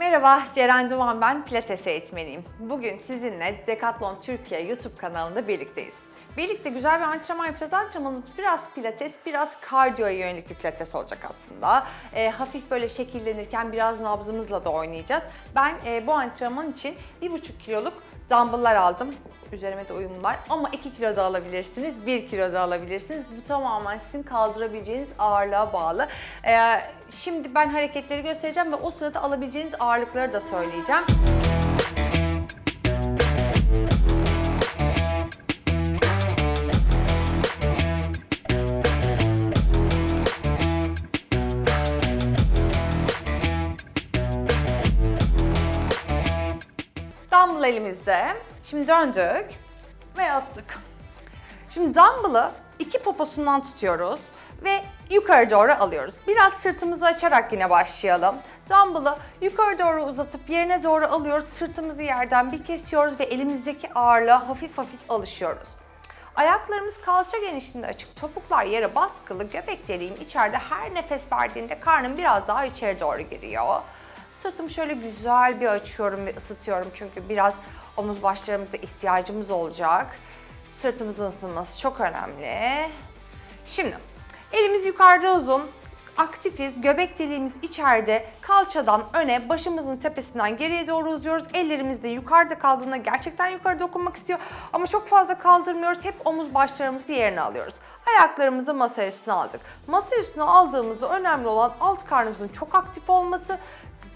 Merhaba, Ceren Duman ben, Pilates eğitmeniyim. Bugün sizinle Decathlon Türkiye YouTube kanalında birlikteyiz. Birlikte güzel bir antrenman yapacağız. Antrenmanımız biraz pilates, biraz kardiyoya yönelik bir pilates olacak aslında. E, hafif böyle şekillenirken biraz nabzımızla da oynayacağız. Ben e, bu antrenman için 1,5 kiloluk dumbbell'lar aldım. Üzerime de uyumlular ama 2 kilo da alabilirsiniz, 1 kilo da alabilirsiniz. Bu tamamen sizin kaldırabileceğiniz ağırlığa bağlı. Ee, şimdi ben hareketleri göstereceğim ve o sırada alabileceğiniz ağırlıkları da söyleyeceğim. Elimizde. Şimdi döndük ve attık. Şimdi dumbbell'ı iki poposundan tutuyoruz ve yukarı doğru alıyoruz. Biraz sırtımızı açarak yine başlayalım. Dumbbell'ı yukarı doğru uzatıp yerine doğru alıyoruz. Sırtımızı yerden bir kesiyoruz ve elimizdeki ağırlığa hafif hafif alışıyoruz. Ayaklarımız kalça genişliğinde açık, topuklar yere baskılı, göbek deliğim içeride her nefes verdiğinde karnım biraz daha içeri doğru giriyor. Sırtımı şöyle güzel bir açıyorum ve ısıtıyorum çünkü biraz omuz başlarımıza ihtiyacımız olacak. Sırtımızın ısınması çok önemli. Şimdi elimiz yukarıda uzun, aktifiz, göbek deliğimiz içeride, kalçadan öne, başımızın tepesinden geriye doğru uzuyoruz. Ellerimiz de yukarıda kaldığında gerçekten yukarı dokunmak istiyor ama çok fazla kaldırmıyoruz. Hep omuz başlarımızı yerine alıyoruz. Ayaklarımızı masa üstüne aldık. Masa üstüne aldığımızda önemli olan alt karnımızın çok aktif olması,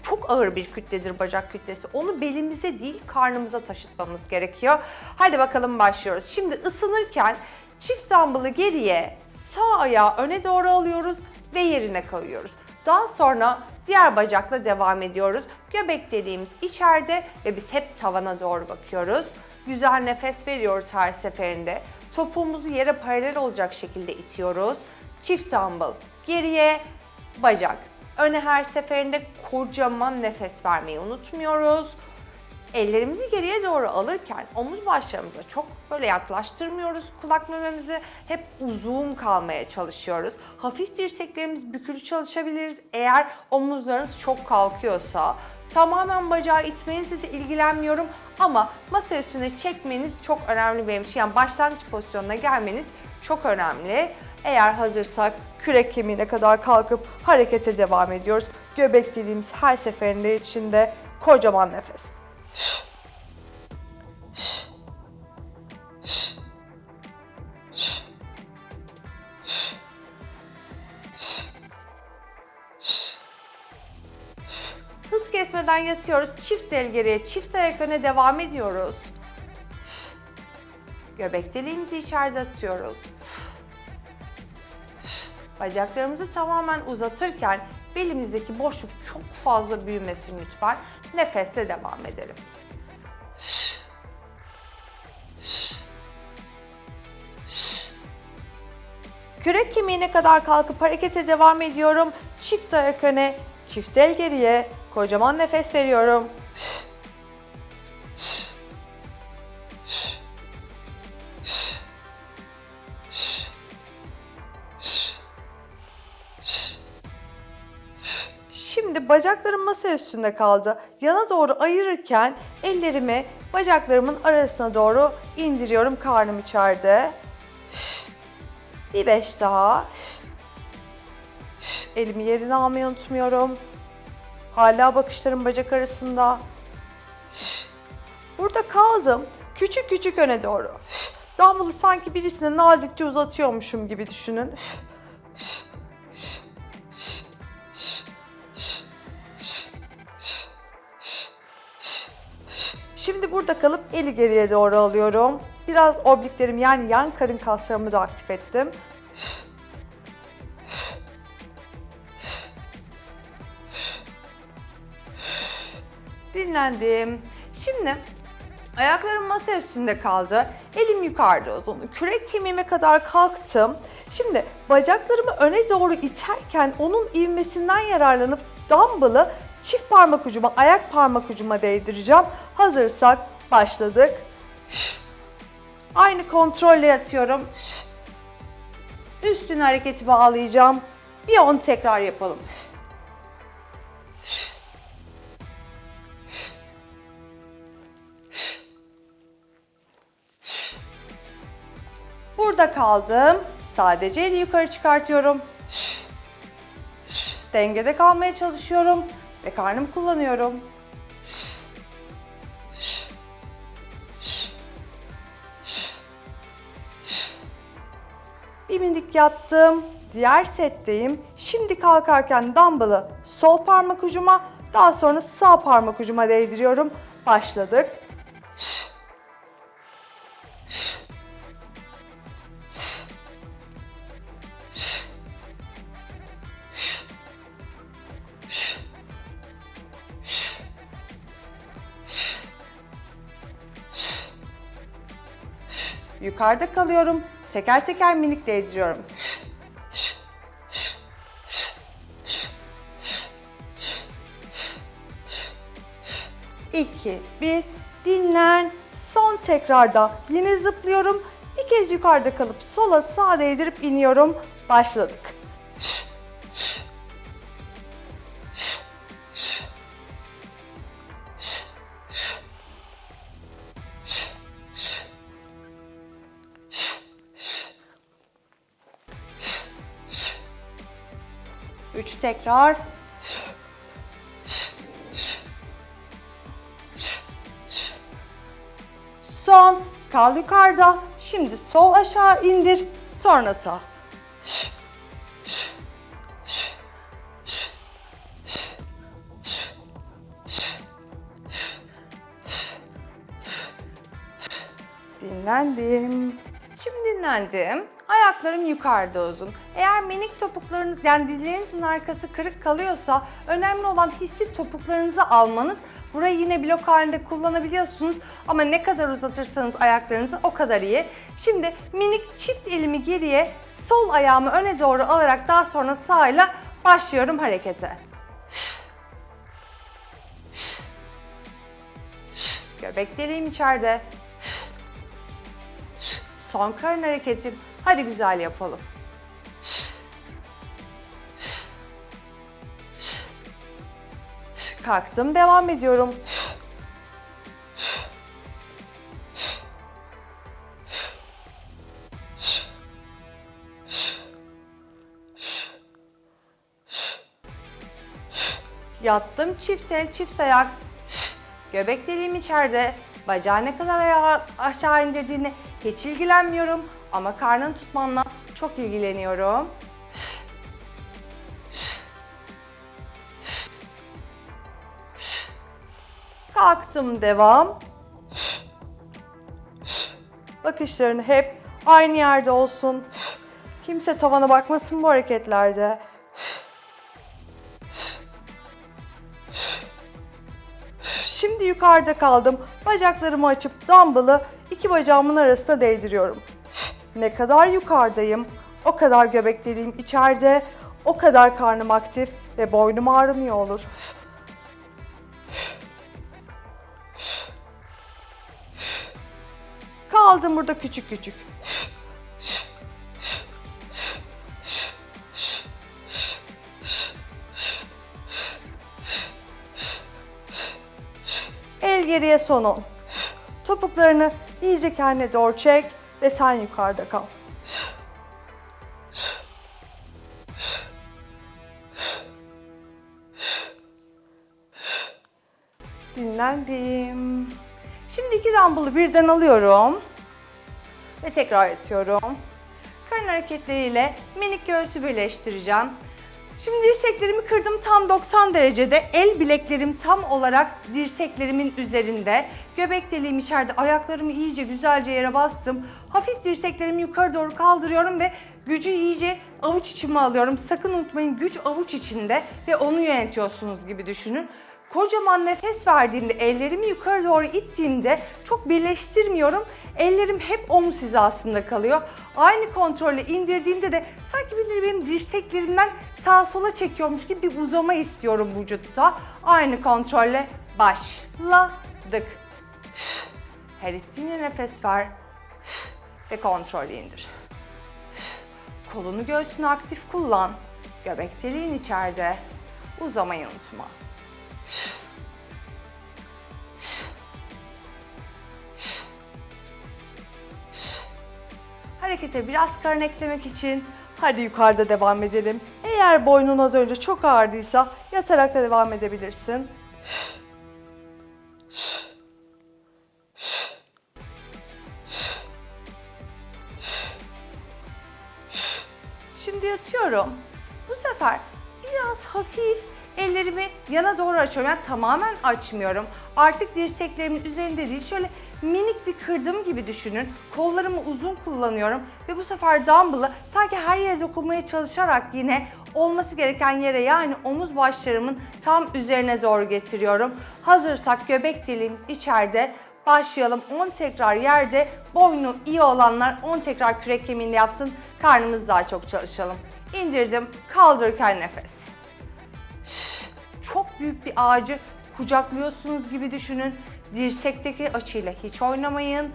çok ağır bir kütledir bacak kütlesi. Onu belimize değil karnımıza taşıtmamız gerekiyor. Hadi bakalım başlıyoruz. Şimdi ısınırken çift dumbbell'ı geriye sağ ayağı öne doğru alıyoruz ve yerine koyuyoruz. Daha sonra diğer bacakla devam ediyoruz. Göbek deliğimiz içeride ve biz hep tavana doğru bakıyoruz. Güzel nefes veriyoruz her seferinde. Topuğumuzu yere paralel olacak şekilde itiyoruz. Çift dumbbell geriye bacak Öne her seferinde kocaman nefes vermeyi unutmuyoruz. Ellerimizi geriye doğru alırken omuz başlarımıza çok böyle yaklaştırmıyoruz kulak mememizi. Hep uzun kalmaya çalışıyoruz. Hafif dirseklerimiz bükülü çalışabiliriz. Eğer omuzlarınız çok kalkıyorsa tamamen bacağı itmenizle de ilgilenmiyorum ama masa üstüne çekmeniz çok önemli benim için. Yani başlangıç pozisyonuna gelmeniz çok önemli. Eğer hazırsak kürek kemiğine kadar kalkıp harekete devam ediyoruz. Göbek deliğimiz her seferinde içinde kocaman nefes. Hız kesmeden yatıyoruz. Çift el geriye, çift ayak öne devam ediyoruz. Göbek deliğimizi içeride tutuyoruz. Bacaklarımızı tamamen uzatırken belimizdeki boşluk çok fazla büyümesin lütfen. Nefesle devam edelim. Kürek kemiğine kadar kalkıp harekete devam ediyorum. Çift ayak öne, çift el geriye. Kocaman nefes veriyorum. Bacaklarım masa üstünde kaldı. Yana doğru ayırırken ellerimi bacaklarımın arasına doğru indiriyorum karnım içeride. Bir beş daha. Elimi yerine almayı unutmuyorum. Hala bakışlarım bacak arasında. Burada kaldım. Küçük küçük öne doğru. Dumbbell'ı sanki birisine nazikçe uzatıyormuşum gibi düşünün. Şimdi burada kalıp eli geriye doğru alıyorum. Biraz obliklerim yani yan karın kaslarımı da aktif ettim. Dinlendim. Şimdi ayaklarım masa üstünde kaldı. Elim yukarıda uzun. Kürek kemiğime kadar kalktım. Şimdi bacaklarımı öne doğru iterken onun ivmesinden yararlanıp dumbbell'ı Çift parmak ucuma, ayak parmak ucuma değdireceğim. Hazırsak başladık. Aynı kontrolle yatıyorum. Üstüne hareketi bağlayacağım. Bir 10 tekrar yapalım. Burada kaldım. Sadece eli yukarı çıkartıyorum. Dengede kalmaya çalışıyorum ve karnımı kullanıyorum. Bir minik yattım. Diğer setteyim. Şimdi kalkarken dumbbell'ı sol parmak ucuma, daha sonra sağ parmak ucuma değdiriyorum. Başladık. Yukarıda kalıyorum. Teker teker minik değdiriyorum. 2, 1, dinlen. Son tekrarda yine zıplıyorum. Bir kez yukarıda kalıp sola sağa değdirip iniyorum. Başladık. Üç tekrar. Son. Kal yukarıda. Şimdi sol aşağı indir. Sonra sağ. Dinlendim. Şimdi dinlendim. Ayaklarım yukarıda uzun. Eğer minik topuklarınız yani dizlerinizin arkası kırık kalıyorsa önemli olan hissi topuklarınızı almanız. Burayı yine blok halinde kullanabiliyorsunuz ama ne kadar uzatırsanız ayaklarınızı o kadar iyi. Şimdi minik çift elimi geriye, sol ayağımı öne doğru alarak daha sonra sağıyla başlıyorum harekete. Göbek deliğim içeride. Son karın hareketim. Hadi güzel yapalım. Kalktım, devam ediyorum. Yattım çift el çift ayak. Göbek deliğim içeride. Bacağı ne kadar ayağı aşağı indirdiğini hiç ilgilenmiyorum. Ama karnını tutmanla çok ilgileniyorum. Kalktım devam. Bakışların hep aynı yerde olsun. Kimse tavana bakmasın bu hareketlerde. Şimdi yukarıda kaldım. Bacaklarımı açıp dumbbell'ı iki bacağımın arasına değdiriyorum. Ne kadar yukarıdayım, o kadar göbek deliğim içeride, o kadar karnım aktif ve boynum ağrımıyor olur. Kaldım burada küçük küçük. El geriye son on. Topuklarını iyice kendine doğru çek ve sen yukarıda kal. Dinlendim. Şimdi iki dumbbell'ı birden alıyorum ve tekrar yatıyorum. Karın hareketleriyle minik göğsü birleştireceğim. Şimdi dirseklerimi kırdım tam 90 derecede. El bileklerim tam olarak dirseklerimin üzerinde. Göbek deliğim içeride. Ayaklarımı iyice güzelce yere bastım. Hafif dirseklerimi yukarı doğru kaldırıyorum ve gücü iyice avuç içime alıyorum. Sakın unutmayın güç avuç içinde ve onu yönetiyorsunuz gibi düşünün. Kocaman nefes verdiğimde, ellerimi yukarı doğru ittiğimde çok birleştirmiyorum. Ellerim hep omuz hizasında kalıyor. Aynı kontrolle indirdiğimde de sanki birileri benim dirseklerimden sağa sola çekiyormuş gibi bir uzama istiyorum vücutta. Aynı kontrolle başladık. Her ittiğinde nefes ver ve kontrollü indir. Kolunu göğsüne aktif kullan. Göbek deliğin içeride. Uzamayı unutma. harekete biraz karın eklemek için hadi yukarıda devam edelim. Eğer boynun az önce çok ağrıdıysa yatarak da devam edebilirsin. Şimdi yatıyorum. Bu sefer biraz hafif ellerimi yana doğru açıyorum. Yani tamamen açmıyorum. Artık dirseklerimin üzerinde değil şöyle minik bir kırdım gibi düşünün. Kollarımı uzun kullanıyorum ve bu sefer dumbbell'ı sanki her yere dokunmaya çalışarak yine olması gereken yere yani omuz başlarımın tam üzerine doğru getiriyorum. Hazırsak göbek deliğimiz içeride Başlayalım 10 tekrar yerde, boynu iyi olanlar 10 tekrar kürek kemiğini yapsın, karnımız daha çok çalışalım. İndirdim, kaldırırken nefes. Çok büyük bir ağacı kucaklıyorsunuz gibi düşünün. Dirsekteki açıyla hiç oynamayın.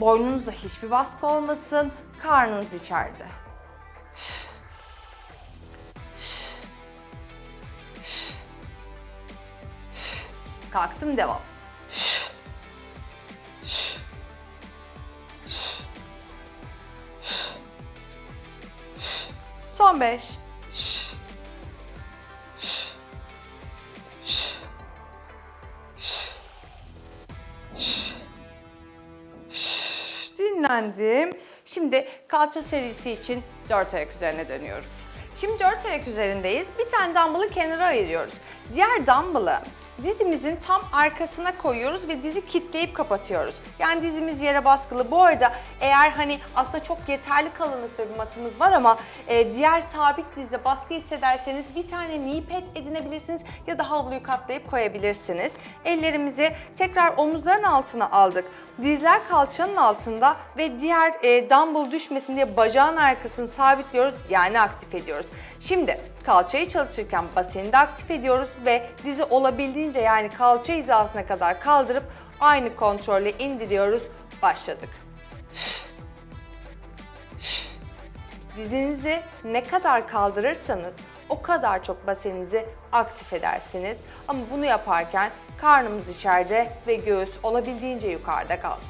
Boynunuzda hiçbir baskı olmasın. Karnınız içeride. Kalktım devam. Son 5. Dinlendim. Şimdi kalça serisi için 4 ayak üzerine dönüyorum. Şimdi 4 ayak üzerindeyiz. Bir tane dumbbell'ı kenara ayırıyoruz. Diğer dumbbell'ı dizimizin tam arkasına koyuyoruz ve dizi kitleyip kapatıyoruz. Yani dizimiz yere baskılı. Bu arada eğer hani aslında çok yeterli kalınlıkta bir matımız var ama e, diğer sabit dizde baskı hissederseniz bir tane knee pad edinebilirsiniz ya da havluyu katlayıp koyabilirsiniz. Ellerimizi tekrar omuzların altına aldık. Dizler kalçanın altında ve diğer e, dumbbell düşmesin diye bacağın arkasını sabitliyoruz yani aktif ediyoruz. Şimdi kalçayı çalışırken baseni de aktif ediyoruz ve dizi olabildiğince yani kalça hizasına kadar kaldırıp aynı kontrolle indiriyoruz. Başladık. Dizinizi ne kadar kaldırırsanız o kadar çok baseninizi aktif edersiniz. Ama bunu yaparken karnımız içeride ve göğüs olabildiğince yukarıda kalsın.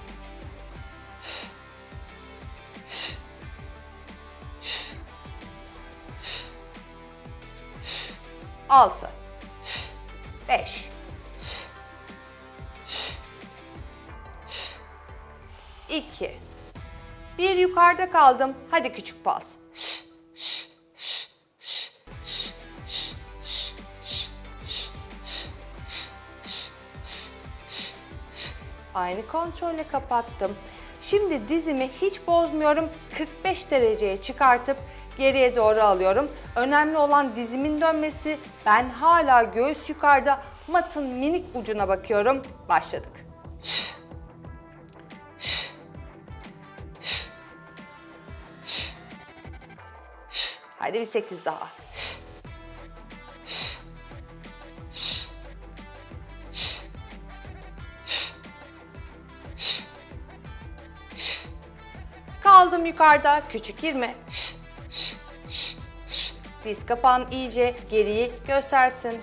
Altı. Beş. İki. Bir yukarıda kaldım. Hadi küçük pas. Aynı kontrolle kapattım. Şimdi dizimi hiç bozmuyorum. 45 dereceye çıkartıp geriye doğru alıyorum. Önemli olan dizimin dönmesi. Ben hala göğüs yukarıda matın minik ucuna bakıyorum. Başladık. Haydi bir 8 daha. Kaldım yukarıda. Küçük 20. Diz kapağın iyice geriyi göstersin.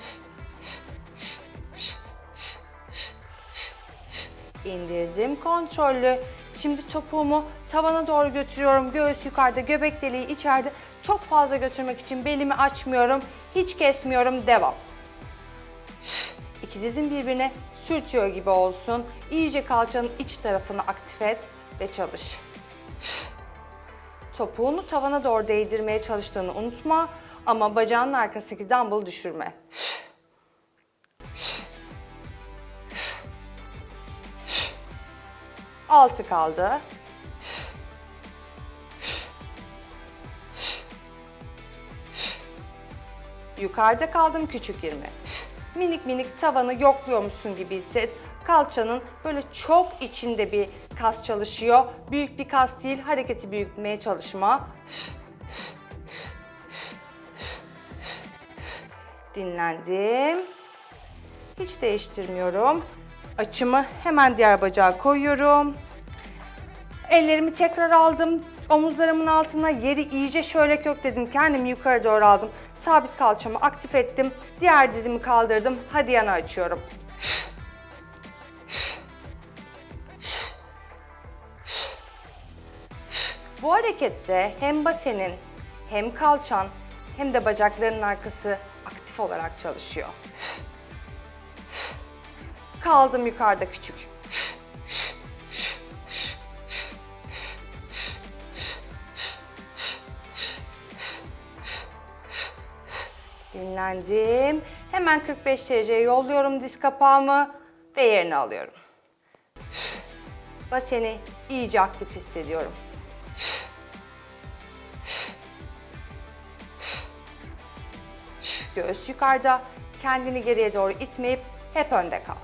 İndirdim kontrollü. Şimdi topuğumu tavana doğru götürüyorum. Göğüs yukarıda, göbek deliği içeride. Çok fazla götürmek için belimi açmıyorum. Hiç kesmiyorum. Devam. İki dizim birbirine sürtüyor gibi olsun. İyice kalçanın iç tarafını aktif et ve çalış. Topuğunu tavana doğru değdirmeye çalıştığını unutma ama bacağının arkasındaki dumbbell düşürme. Altı kaldı. Yukarıda kaldım küçük 20. Minik minik tavanı yokluyormuşsun gibi hisset. Kalçanın böyle çok içinde bir kas çalışıyor. Büyük bir kas değil, hareketi büyütmeye çalışma. Dinlendim. Hiç değiştirmiyorum. Açımı hemen diğer bacağa koyuyorum. Ellerimi tekrar aldım. Omuzlarımın altına yeri iyice şöyle kökledim. Kendimi yukarı doğru aldım. Sabit kalçamı aktif ettim. Diğer dizimi kaldırdım. Hadi yana açıyorum. Bu harekette hem basenin hem kalçan hem de bacaklarının arkası aktif olarak çalışıyor. Kaldım yukarıda küçük. Dinlendim. Hemen 45 dereceye yolluyorum diz kapağımı ve yerine alıyorum. Baseni iyice aktif hissediyorum. Göğüs yukarıda, kendini geriye doğru itmeyip hep önde kal.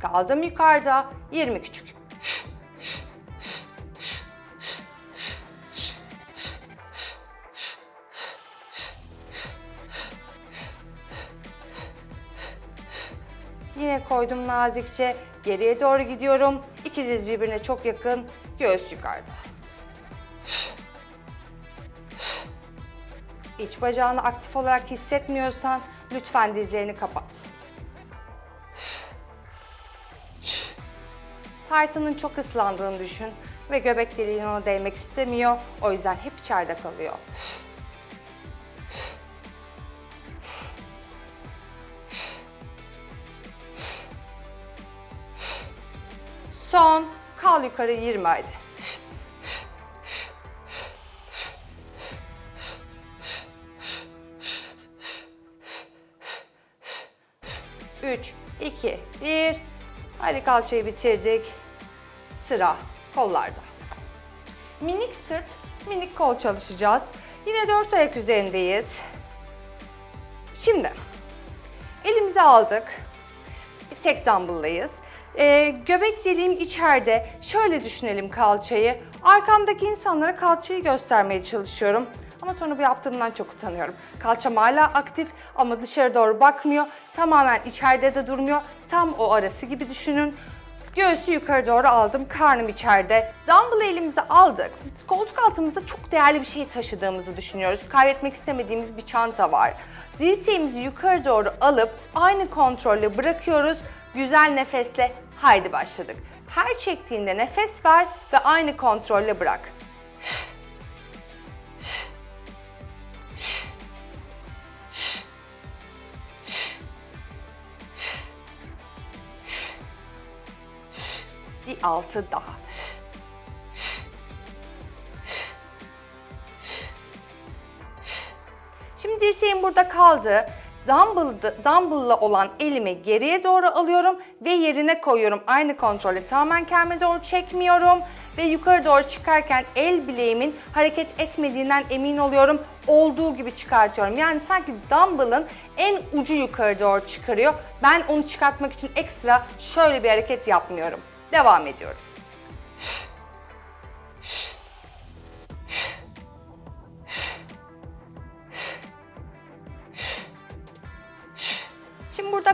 Kaldım yukarıda, 20 küçük. Yine koydum nazikçe. Geriye doğru gidiyorum. İki diz birbirine çok yakın. Göğüs yukarıda. İç bacağını aktif olarak hissetmiyorsan lütfen dizlerini kapat. Taytının çok ıslandığını düşün ve göbek deliğine ona değmek istemiyor. O yüzden hep içeride kalıyor. Son. Kal yukarı 20 haydi. Üç, iki, bir. Hadi kalçayı bitirdik. Sıra kollarda. Minik sırt, minik kol çalışacağız. Yine dört ayak üzerindeyiz. Şimdi elimize aldık. Bir tek dumbbell'layız. Ee, göbek deliğim içeride. Şöyle düşünelim kalçayı. Arkamdaki insanlara kalçayı göstermeye çalışıyorum. Ama sonra bu yaptığımdan çok utanıyorum. Kalçam hala aktif ama dışarı doğru bakmıyor. Tamamen içeride de durmuyor. Tam o arası gibi düşünün. Göğsü yukarı doğru aldım, karnım içeride. Dumbbell'ı elimize aldık. Koltuk altımızda çok değerli bir şey taşıdığımızı düşünüyoruz. Kaybetmek istemediğimiz bir çanta var. Dirseğimizi yukarı doğru alıp aynı kontrolle bırakıyoruz. Güzel nefesle haydi başladık. Her çektiğinde nefes ver ve aynı kontrolle bırak. Bir altı daha. Şimdi dirseğim burada kaldı. Dumbbell, dumbbell'la olan elimi geriye doğru alıyorum ve yerine koyuyorum. Aynı kontrolle tamamen kendime doğru çekmiyorum ve yukarı doğru çıkarken el bileğimin hareket etmediğinden emin oluyorum. Olduğu gibi çıkartıyorum. Yani sanki dumbbell'ın en ucu yukarı doğru çıkarıyor. Ben onu çıkartmak için ekstra şöyle bir hareket yapmıyorum. Devam ediyorum.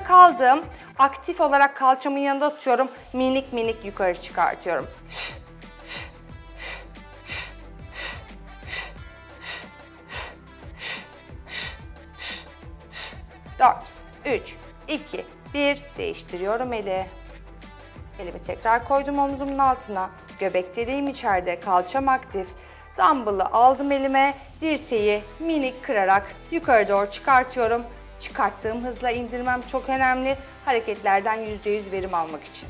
Kaldım. Aktif olarak kalçamın yanında tutuyorum. Minik minik yukarı çıkartıyorum. Dört, üç, iki, bir. Değiştiriyorum eli. Elimi tekrar koydum omzumun altına. Göbek deliğim içeride, kalçam aktif. Dumbbell'ı aldım elime. Dirseği minik kırarak yukarı doğru çıkartıyorum. Çıkarttığım hızla indirmem çok önemli. Hareketlerden %100 verim almak için.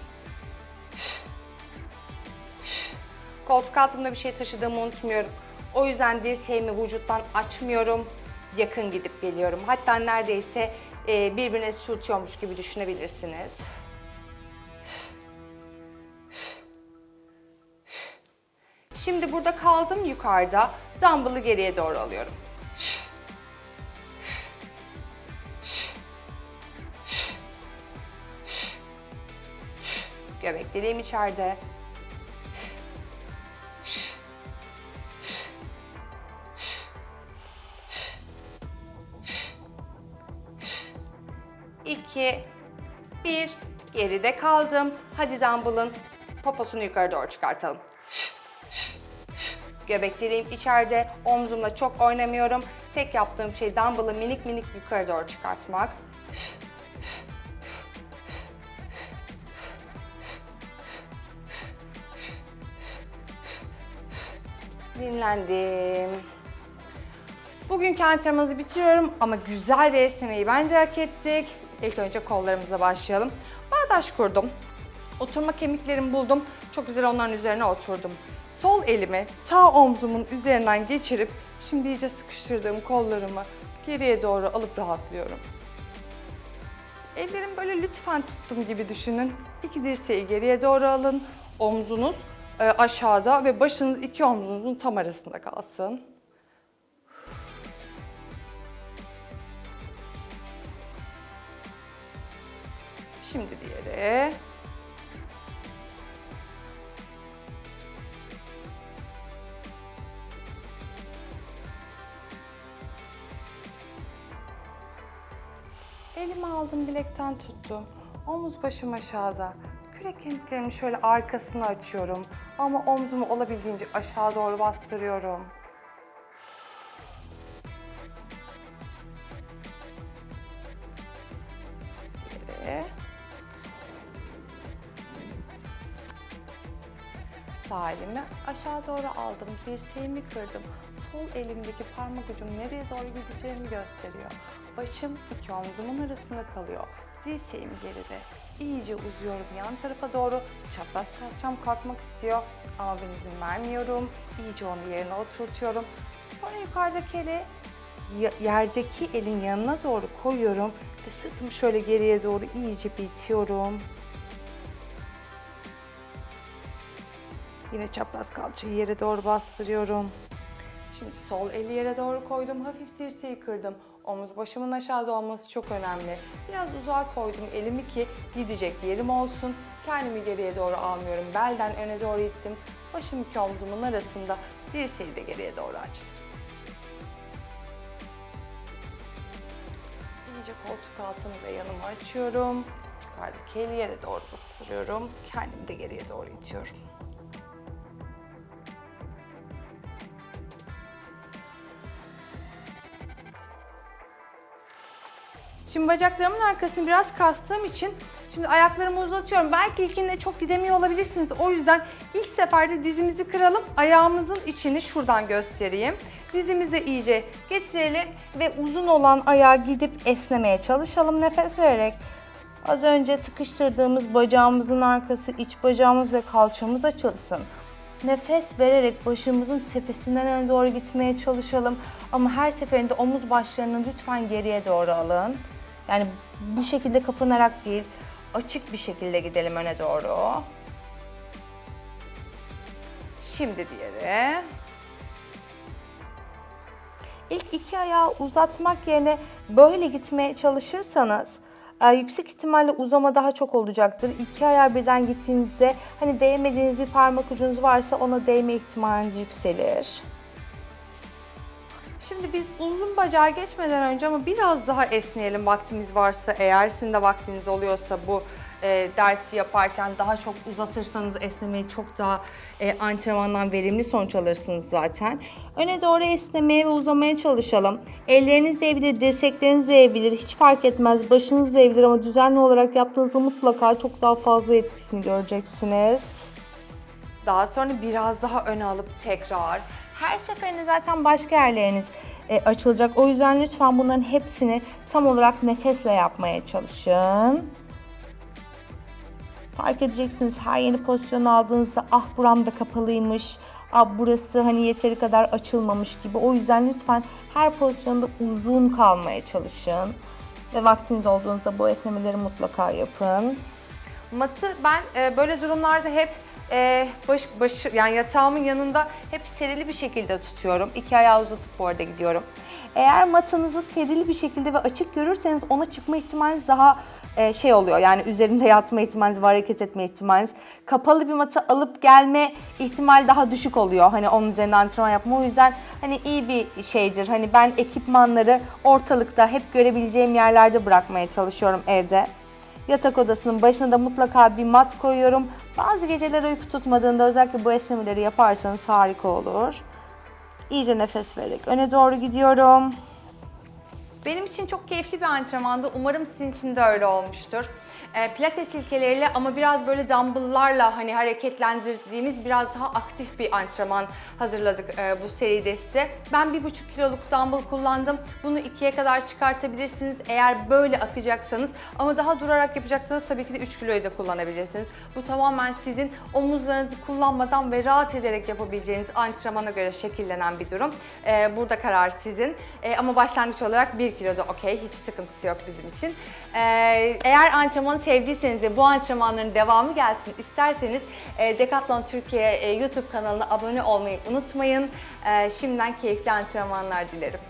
Koltuk altımda bir şey taşıdığımı unutmuyorum. O yüzden dirseğimi vücuttan açmıyorum. Yakın gidip geliyorum. Hatta neredeyse e, birbirine sürtüyormuş gibi düşünebilirsiniz. Şimdi burada kaldım yukarıda. Dumbbell'ı geriye doğru alıyorum. Göbek deliğim içeride. İki, bir, geride kaldım. Hadi dumbbell'ın poposunu yukarı doğru çıkartalım. Göbek deliğim içeride, omzumla çok oynamıyorum. Tek yaptığım şey dumbbell'ı minik minik yukarı doğru çıkartmak. Dinlendim. Bugünkü antrenmanımızı bitiriyorum ama güzel bir esnemeyi bence hak ettik. İlk önce kollarımıza başlayalım. Bağdaş kurdum. Oturma kemiklerimi buldum. Çok güzel onların üzerine oturdum. Sol elimi sağ omzumun üzerinden geçirip şimdi iyice sıkıştırdığım kollarımı geriye doğru alıp rahatlıyorum. Ellerim böyle lütfen tuttum gibi düşünün. İki dirseği geriye doğru alın. Omzunuz aşağıda ve başınız iki omzunuzun tam arasında kalsın. Şimdi diğeri. Elimi aldım, bilekten tuttum. Omuz başım aşağıda. Kürek kemiklerimi şöyle arkasına açıyorum. Ama omzumu olabildiğince aşağı doğru bastırıyorum. Sağ elimi aşağı doğru aldım. Dirseğimi kırdım. Sol elimdeki parmak ucum nereye doğru gideceğimi gösteriyor. Başım iki omzumun arasında kalıyor. Dirseğim geride. İyice uzuyorum yan tarafa doğru. Çapraz kalkacağım, kalkmak istiyor. Ama ben izin vermiyorum. İyice onu yerine oturtuyorum. Sonra yukarıdaki eli yerdeki elin yanına doğru koyuyorum. Ve sırtımı şöyle geriye doğru iyice bir itiyorum. Yine çapraz kalçayı yere doğru bastırıyorum. Şimdi sol eli yere doğru koydum. Hafif dirseği kırdım. Omuz başımın aşağıda olması çok önemli. Biraz uzağa koydum elimi ki gidecek yerim olsun. Kendimi geriye doğru almıyorum. Belden öne doğru ittim. Başım iki omzumun arasında. Dirseği de geriye doğru açtım. İyice koltuk altımı ve yanımı açıyorum. Yukarıdaki eli yere doğru bastırıyorum. Kendimi de geriye doğru itiyorum. Şimdi bacaklarımın arkasını biraz kastığım için şimdi ayaklarımı uzatıyorum. Belki ilkinde çok gidemiyor olabilirsiniz. O yüzden ilk seferde dizimizi kıralım. Ayağımızın içini şuradan göstereyim. Dizimizi iyice getirelim ve uzun olan ayağa gidip esnemeye çalışalım nefes vererek. Az önce sıkıştırdığımız bacağımızın arkası, iç bacağımız ve kalçamız açılsın. Nefes vererek başımızın tepesinden öne doğru gitmeye çalışalım. Ama her seferinde omuz başlarını lütfen geriye doğru alın. Yani bu şekilde kapanarak değil, açık bir şekilde gidelim öne doğru. Şimdi diğeri. İlk iki ayağı uzatmak yerine böyle gitmeye çalışırsanız e, yüksek ihtimalle uzama daha çok olacaktır. İki ayağı birden gittiğinizde hani değmediğiniz bir parmak ucunuz varsa ona değme ihtimaliniz yükselir. Şimdi biz uzun bacağa geçmeden önce ama biraz daha esneyelim vaktimiz varsa eğer sizin de vaktiniz oluyorsa bu e, dersi yaparken daha çok uzatırsanız esnemeyi çok daha e, antrenmandan verimli sonuç alırsınız zaten. Öne doğru esnemeye ve uzamaya çalışalım. Elleriniz değebilir, dirsekleriniz değebilir, hiç fark etmez. Başınız değebilir ama düzenli olarak yaptığınızda mutlaka çok daha fazla etkisini göreceksiniz. Daha sonra biraz daha öne alıp tekrar. Her seferinde zaten başka yerleriniz e, açılacak. O yüzden lütfen bunların hepsini tam olarak nefesle yapmaya çalışın. Fark edeceksiniz her yeni pozisyon aldığınızda ah buram da kapalıymış, ah burası hani yeteri kadar açılmamış gibi. O yüzden lütfen her pozisyonda uzun kalmaya çalışın. Ve vaktiniz olduğunuzda bu esnemeleri mutlaka yapın. Matı ben e, böyle durumlarda hep e, baş, başı yani yatağımın yanında hep serili bir şekilde tutuyorum. İki ayağı uzatıp bu arada gidiyorum. Eğer matınızı serili bir şekilde ve açık görürseniz ona çıkma ihtimaliniz daha e, şey oluyor. Yani üzerinde yatma ihtimaliniz ve hareket etme ihtimaliniz. Kapalı bir matı alıp gelme ihtimal daha düşük oluyor. Hani onun üzerinde antrenman yapma. O yüzden hani iyi bir şeydir. Hani ben ekipmanları ortalıkta hep görebileceğim yerlerde bırakmaya çalışıyorum evde. Yatak odasının başına da mutlaka bir mat koyuyorum. Bazı geceler uyku tutmadığında özellikle bu esnemeleri yaparsanız harika olur. İyice nefes vererek öne doğru gidiyorum. Benim için çok keyifli bir antrenmandı. Umarım sizin için de öyle olmuştur. E, pilates ilkeleriyle ama biraz böyle dumbbell'larla hani hareketlendirdiğimiz biraz daha aktif bir antrenman hazırladık e, bu seride size. Ben 1,5 kiloluk dumbbell kullandım. Bunu ikiye kadar çıkartabilirsiniz eğer böyle akacaksanız. Ama daha durarak yapacaksanız tabii ki de 3 kiloyu da kullanabilirsiniz. Bu tamamen sizin omuzlarınızı kullanmadan ve rahat ederek yapabileceğiniz antrenmana göre şekillenen bir durum. E, burada karar sizin. E, ama başlangıç olarak 1 kilo da okey. Hiç sıkıntısı yok bizim için. E, eğer antrenmanı sevdiyseniz ve bu antrenmanların devamı gelsin isterseniz e, Decathlon Türkiye e, YouTube kanalına abone olmayı unutmayın. E, şimdiden keyifli antrenmanlar dilerim.